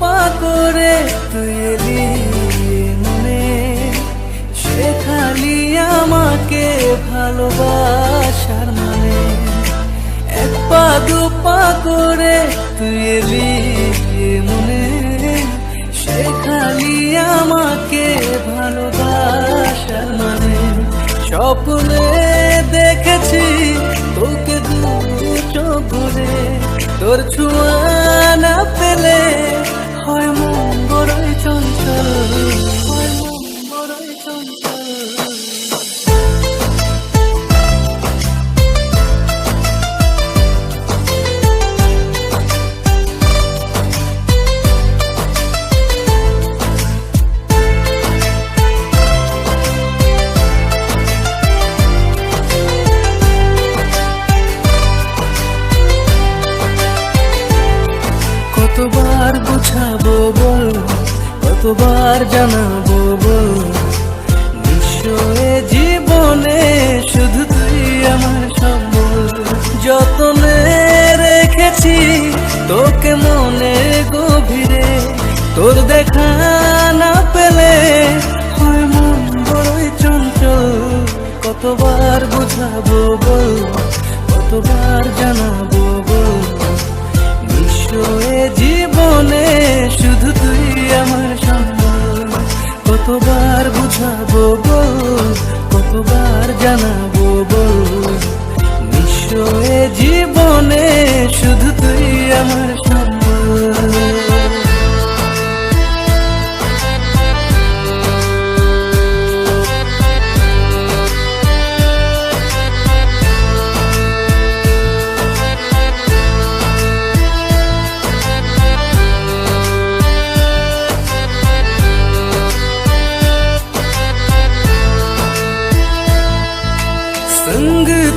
পা করে তুই এলি মনে শেখালি আমাকে ভালোবাসার মানে। এক পা দুপা করে তুই এলি মনে শেখালি আমাকে ভালোবাসার মানে। স্বপ্নে দেখেছি তোকে দু চোখ তোর ছোঁয়া কতবার জানাব নিশ্চয় জীবনে শুধু তুই আমার সম্বল যতনে রেখেছি, তোকে মনে গভীরে, তোর দেখা না পেলে হয় মন বড়ই চঞ্চল। কতবার বুঝাবো বল কতবার জানাব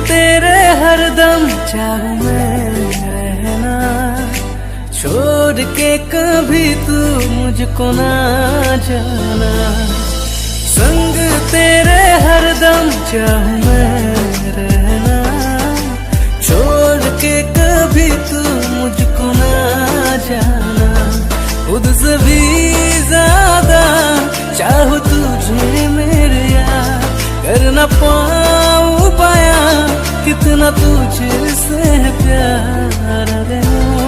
तेरे हरदम चाहूँ मैं रहना। छोड़ के कभी तू मुझको ना जाना। संग तेरे हरदम चाहूँ मैं रहना। छोड़ के कभी तू मुझको ना जाना। खुद से भी तुझसे प्यार रहा